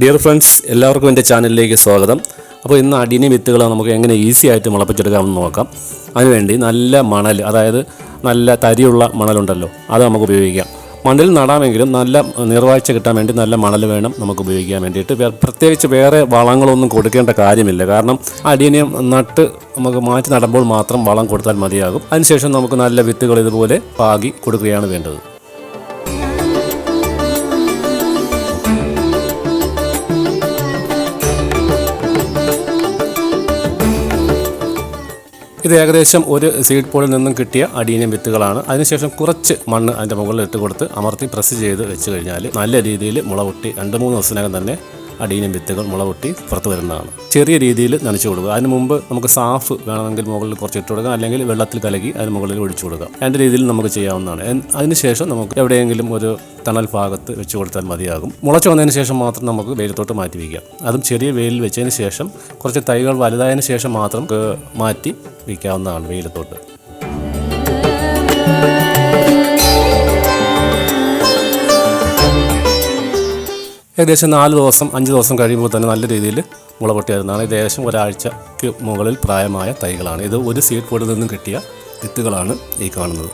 Dear friends എല്ലാവർക്കും എന്റെ ചാനലിലേക്ക് സ്വാഗതം. അപ്പോൾ ഇന്ന് അടിനി വിത്തുകൾ നമുക്ക് എങ്ങനെ ഈസി ആയിട്ട് മുളപ്പിച്ചെടുക്കാമെന്ന് നോക്കാം. അതിനുവേണ്ടി നല്ല മണൽ അതായത് നല്ല തരിയുള്ള മണലുണ്ടല്ലോ അത് നമുക്ക് ഉപയോഗിക്കാം. മണ്ണിൽ നടാമെങ്കിലും നല്ല നിർവാഴ്ച കിട്ടാൻ വേണ്ടി നല്ല മണൽ വേണം നമുക്ക് ഉപയോഗിക്കാൻ വേണ്ടിയിട്ട്. പ്രത്യേകിച്ച് വേറെ വളങ്ങളൊന്നും കൊടുക്കേണ്ട കാര്യമില്ല. കാരണം അടിയനെ നട്ട് നമുക്ക് മാറ്റി നടുമ്പോൾ മാത്രം വളം കൊടുത്താൽ മതിയാകും. അതിനുശേഷം നമുക്ക് നല്ല വിത്തുകൾ ഇതുപോലെ പാകി കൊടുക്കുകയാണ് വേണ്ടത്. ഇത് ഏകദേശം ഒരു സീഡ് പോളിൽ നിന്നും കിട്ടിയ അടീനിയം വിത്തുകളാണ്. അതിനുശേഷം കുറച്ച് മണ്ണ് അതിന്റെ മുകളിൽ ഇട്ട് കൊടുത്ത് അമർത്തി പ്രസ് ചെയ്ത് വെച്ച് കഴിഞ്ഞാൽ നല്ല രീതിയിൽ മുള രണ്ട് മൂന്ന് ദിവസത്തിനകം തന്നെ അടീനിയം വിത്തുകൾ മുളവൊട്ടി പുറത്ത് വരുന്നതാണ്. ചെറിയ രീതിയിൽ നനച്ചു കൊടുക്കുക. അതിന് മുമ്പ് നമുക്ക് സാഫ് വേണമെങ്കിൽ മുകളിൽ കുറച്ച് ഇട്ട് കൊടുക്കാം. അല്ലെങ്കിൽ വെള്ളത്തിൽ കലക്കി അതിന് മുകളിൽ ഒഴിച്ചു കൊടുക്കാം. രണ്ട് രീതിയിൽ നമുക്ക് ചെയ്യാവുന്നതാണ്. അതിനുശേഷം നമുക്ക് എവിടെയെങ്കിലും ഒരു തണൽ ഭാഗത്ത് വെച്ച് കൊടുത്താൽ മതിയാകും. മുളച്ചു വന്നതിന് ശേഷം മാത്രം നമുക്ക് വെയിലത്തോട്ട് മാറ്റി വയ്ക്കാം. അതും ചെറിയ വെയിലിൽ വെച്ചതിന് ശേഷം കുറച്ച് തൈകൾ വലുതായതിനു ശേഷം മാത്രം മാറ്റി വയ്ക്കാവുന്നതാണ് വെയിലത്തോട്ട്. ഏകദേശം നാല് ദിവസം അഞ്ച് ദിവസം കഴിയുമ്പോൾ തന്നെ നല്ല രീതിയിൽ മുള പൊട്ടി വരുന്നതാണ് ഇത് ഏകദേശം ഒരാഴ്ചക്ക് മുകളിൽ പ്രായമായ തൈകളാണ്. ഇത് ഒരു സീഡ് പോഡിൽ നിന്നും കിട്ടിയ വിത്തുകളാണ് ഈ കാണുന്നത്.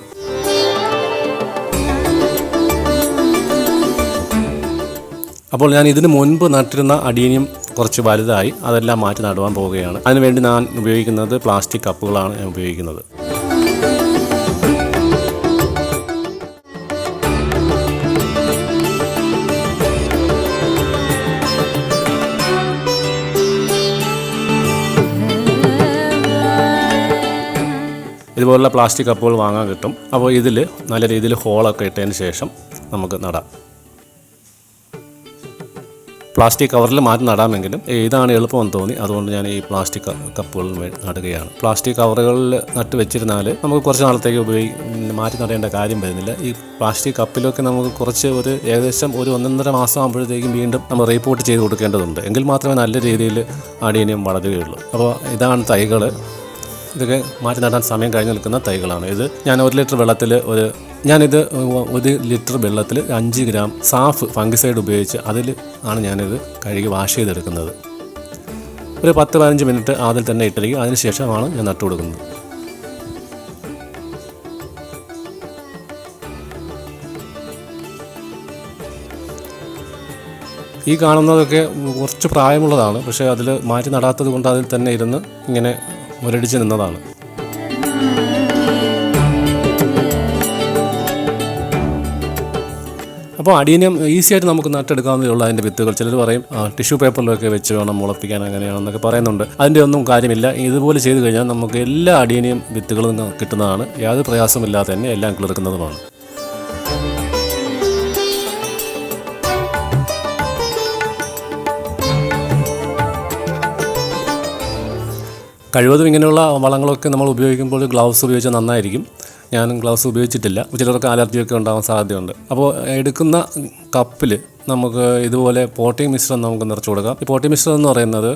അപ്പോൾ ഞാൻ ഇതിന് മുൻപ് നട്ടിരുന്ന അടീനിയം കുറച്ച് വലുതായി അതെല്ലാം മാറ്റി നടുവാൻ പോവുകയാണ്. അതിനുവേണ്ടി ഞാൻ ഉപയോഗിക്കുന്നത് പ്ലാസ്റ്റിക് കപ്പുകളാണ് ഞാൻ ഉപയോഗിക്കുന്നത്. ഇതുപോലുള്ള പ്ലാസ്റ്റിക് കപ്പുകൾ വാങ്ങാൻ കിട്ടും. അപ്പോൾ ഇതിൽ നല്ല രീതിയിൽ ഹോളൊക്കെ ഇട്ടതിന് ശേഷം നമുക്ക് നടാം. പ്ലാസ്റ്റിക് കവറിൽ മാറ്റി നടാമെങ്കിലും ഇതാണ് എളുപ്പമെന്ന് തോന്നി. അതുകൊണ്ട് ഞാൻ ഈ പ്ലാസ്റ്റിക് കപ്പുകളിൽ നടുകയാണ്. പ്ലാസ്റ്റിക് കവറുകളിൽ നട്ട് വെച്ചിരുന്നാൽ നമുക്ക് കുറച്ച് നാളത്തേക്ക് ഉപയോഗി മാറ്റി നടേണ്ട കാര്യം വരുന്നില്ല. ഈ പ്ലാസ്റ്റിക് കപ്പിലൊക്കെ നമുക്ക് കുറച്ച് ഒരു ഏകദേശം ഒരു ഒന്നൊന്നര മാസം ആകുമ്പോഴത്തേക്കും വീണ്ടും നമ്മൾ റീപോർട്ട് ചെയ്ത് കൊടുക്കേണ്ടതുണ്ട്. എങ്കിൽ മാത്രമേ നല്ല രീതിയിൽ അടിയനും വളരുകയുള്ളൂ. അപ്പോൾ ഇതാണ് തൈകൾ ഇതൊക്കെ മാറ്റി നടാൻ സമയം കഴിഞ്ഞ് നിൽക്കുന്ന തൈകളാണ്. ഇത് ഞാൻ ഒരു ലിറ്റർ വെള്ളത്തിൽ ഒരു ഞാനിത് ഒരു ലിറ്റർ വെള്ളത്തിൽ അഞ്ച് ഗ്രാം സാഫ് ഫംഗിസൈഡ് ഉപയോഗിച്ച് അതിൽ ആണ് ഞാനിത് കഴുകി വാഷ് ചെയ്തെടുക്കുന്നത്. ഒരു പത്ത് പതിനഞ്ച് മിനിറ്റ് അതിൽ തന്നെ ഇട്ടിരിക്കും. അതിന് ശേഷമാണ് ഞാൻ നട്ടു കൊടുക്കുന്നത്. ഈ കാണുന്നതൊക്കെ കുറച്ച് പ്രായമുള്ളതാണ്. പക്ഷേ അതിൽ മാറ്റി നടാത്തത് കൊണ്ട് അതിൽ തന്നെ ഇരുന്ന് ഇങ്ങനെ മുരടിച്ച് നിന്നതാണ്. അപ്പോൾ അടീനിയം ഈസി ആയിട്ട് നമുക്ക് നട്ടെടുക്കാവുന്നതേ ഉള്ളൂ അതിന്റെ വിത്തുകൾ. ചിലർ പറയും ടിഷ്യൂ പേപ്പറിലൊക്കെ വെച്ച് വേണം മുളപ്പിക്കാൻ അങ്ങനെയാണെന്നൊക്കെ പറയുന്നുണ്ട്. അതിന്റെ ഒന്നും കാര്യമില്ല. ഇതുപോലെ ചെയ്തു കഴിഞ്ഞാൽ നമുക്ക് എല്ലാ അടീനിയം വിത്തുകളും കിട്ടുന്നതാണ്. യാതൊരു പ്രയാസമില്ലാതെ തന്നെ എല്ലാം കിളിർക്കുന്നതുമാണ് കഴിവതും ഇങ്ങനെയുള്ള വളങ്ങളൊക്കെ നമ്മൾ ഉപയോഗിക്കുമ്പോൾ ഗ്ലൗസ് ഉപയോഗിച്ചാൽ നന്നായിരിക്കും. ഞാനും ഗ്ലൗസ് ഉപയോഗിച്ചിട്ടില്ല. ചിലർക്ക് അലർജിയൊക്കെ ഉണ്ടാകാൻ സാധ്യതയുണ്ട്. അപ്പോൾ എടുക്കുന്ന കപ്പിൽ നമുക്ക് ഇതുപോലെ പോട്ടിംഗ് മിശ്രം നമുക്ക് നിറച്ച് കൊടുക്കാം. ഈ പോട്ടിംഗ് മിശ്രം എന്ന് പറയുന്നത്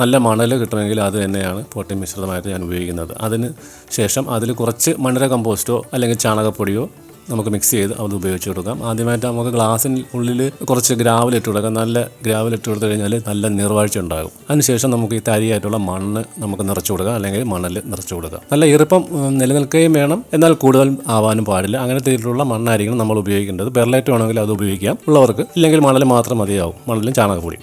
നല്ല മണൽ കിട്ടണമെങ്കിൽ അത് തന്നെയാണ് പോട്ടിംഗ് മിശ്രിതമായിട്ട് ഞാൻ ഉപയോഗിക്കുന്നത്. അതിന് ശേഷം അതിൽ കുറച്ച് മണ്ണിര കമ്പോസ്റ്റോ അല്ലെങ്കിൽ ചാണകപ്പൊടിയോ നമുക്ക് മിക്സ് ചെയ്ത് അത് ഉപയോഗിച്ച് കൊടുക്കാം. ആദ്യമായിട്ട് നമുക്ക് ഗ്ലാസ്സിന് ഉള്ളിൽ കുറച്ച് ഗ്രാവൽ കൊടുക്കാം. നല്ല ഗ്രാവൽ ഇട്ട് കൊടുത്തു കഴിഞ്ഞാൽ നല്ല നീർവാഴ്ച ഉണ്ടാകും. അതിനുശേഷം നമുക്ക് ഈ തരിയായിട്ടുള്ള മണ്ണ് നമുക്ക് നിറച്ചു കൊടുക്കാം. അല്ലെങ്കിൽ മണൽ നിറച്ചു കൊടുക്കാം. നല്ല ഈർപ്പം നിലനിൽക്കുകയും വേണം. എന്നാൽ കൂടുതൽ ആവാനും പാടില്ല. അങ്ങനത്തെ രീതിയിലുള്ള മണ്ണായിരിക്കണം നമ്മൾ ഉപയോഗിക്കേണ്ടത്. പെർലൈറ്റ് വേണമെങ്കിൽ അത് ഉപയോഗിക്കാം. ഉള്ളവർക്ക് ഇല്ലെങ്കിൽ മണൽ മാത്രം മതിയാവും. മണലും ചാണകപ്പൊടി.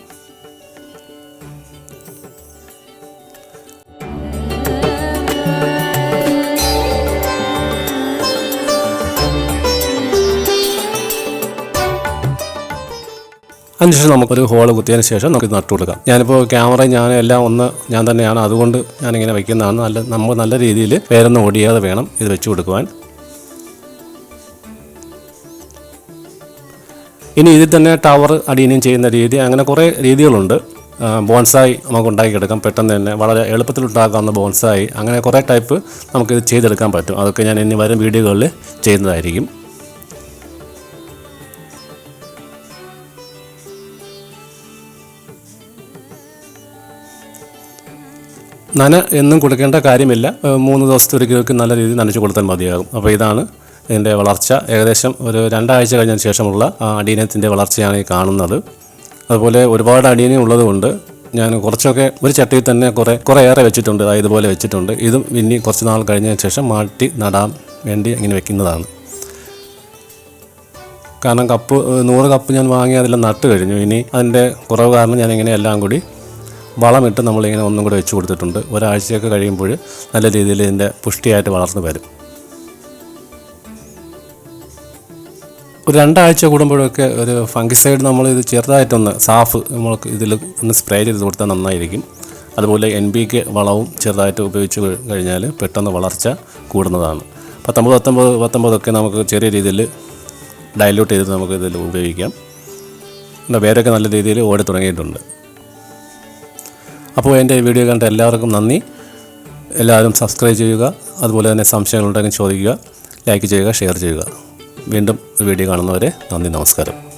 അതിനുശേഷം നമുക്കൊരു ഹോൾ കുത്തിയതിന് ശേഷം നമുക്ക് നട്ടു കൊടുക്കാം. ഞാനിപ്പോൾ ക്യാമറ ഞാൻ എല്ലാം ഒന്ന് ഞാൻ തന്നെയാണ് അതുകൊണ്ട് ഞാനിങ്ങനെ വയ്ക്കുന്നതാണ് നല്ല നമ്മൾ നല്ല രീതിയിൽ വേറൊന്നും ഓടിയാതെ വേണം ഇത് വെച്ച് കൊടുക്കുവാൻ. ഇനി ഇതിൽ തന്നെ ടവർ അടിയനും ചെയ്യുന്ന രീതി അങ്ങനെ കുറേ രീതികളുണ്ട്. ബോൺസായി നമുക്ക് ഉണ്ടാക്കിയെടുക്കാം പെട്ടെന്ന് തന്നെ വളരെ എളുപ്പത്തിൽ ഉണ്ടാക്കാവുന്ന ബോൺസായി അങ്ങനെ കുറേ ടൈപ്പ് നമുക്കിത് ചെയ്തെടുക്കാൻ പറ്റും. അതൊക്കെ ഞാൻ ഇനി വരും വീഡിയോകളിൽ ചെയ്യുന്നതായിരിക്കും. നന എന്നും കൊടുക്കേണ്ട കാര്യമില്ല. മൂന്ന് ദിവസത്തെ ഒരിക്കലൊക്കെ നല്ല രീതിയിൽ നനച്ച് കൊടുത്താൽ മതിയാകും. അപ്പോൾ ഇതാണ് ഇതിന്റെ വളർച്ച. ഏകദേശം ഒരു രണ്ടാഴ്ച കഴിഞ്ഞതിന് ശേഷമുള്ള അടീനത്തിന്റെ വളർച്ചയാണ് ഈ കാണുന്നത്. അതുപോലെ ഒരുപാട് അടിയനി ഉള്ളതുകൊണ്ട് ഞാൻ കുറച്ചൊക്കെ ഒരു ചട്ടിയിൽ തന്നെ കുറേ കുറേ ഏറെ വെച്ചിട്ടുണ്ട് ഇതുപോലെ വെച്ചിട്ടുണ്ട്. ഇതും ഇനി കുറച്ച് നാൾ കഴിഞ്ഞതിന് ശേഷം മാറ്റി നടാൻ വേണ്ടി ഇങ്ങനെ വെക്കുന്നതാണ്. കാരണം കപ്പ് നൂറ് കപ്പ് ഞാൻ വാങ്ങി അതെല്ലാം നട്ട് കഴിഞ്ഞു. ഇനി അതിന്റെ കുറവ് കാരണം ഞാൻ ഇങ്ങനെ എല്ലാം കൂടി വളമിട്ട് നമ്മളിങ്ങനെ ഒന്നും കൂടെ വെച്ച് കൊടുത്തിട്ടുണ്ട്. ഒരാഴ്ചയൊക്കെ കഴിയുമ്പോൾ നല്ല രീതിയിൽ ഇതിന്റെ പുഷ്ടിയായിട്ട് വളർന്നു വരും. ഒരു രണ്ടാഴ്ച കൂടുമ്പോഴൊക്കെ ഒരു ഫംഗിസൈഡ് നമ്മൾ ഇത് ചെറുതായിട്ടൊന്ന് സാഫ് നമ്മൾക്ക് ഇതിൽ ഒന്ന് സ്പ്രേ ചെയ്ത് കൊടുത്താൽ നന്നായിരിക്കും. അതുപോലെ എൻ ബി കെ വളവും ചെറുതായിട്ട് ഉപയോഗിച്ച് കഴിഞ്ഞാൽ പെട്ടെന്ന് വളർച്ച കൂടുന്നതാണ്. പത്തൊമ്പത് പത്തൊമ്പത് പത്തൊമ്പതൊക്കെ നമുക്ക് ചെറിയ രീതിയിൽ ഡയലൂട്ട് ചെയ്ത് നമുക്ക് ഇതിൽ ഉപയോഗിക്കാം. വേരൊക്കെ നല്ല രീതിയിൽ ഓടി തുടങ്ങിയിട്ടുണ്ട്. അപ്പോൾ എന്റെ വീഡിയോ കണ്ട എല്ലാവർക്കും നന്ദി. എല്ലാവരും സബ്സ്ക്രൈബ് ചെയ്യുക. അതുപോലെ തന്നെ സംശയങ്ങളുണ്ടെങ്കിൽ ചോദിക്കുക. ലൈക്ക് ചെയ്യുക ഷെയർ ചെയ്യുക. വീണ്ടും വീഡിയോ കാണുന്നവരെ നന്ദി നമസ്കാരം.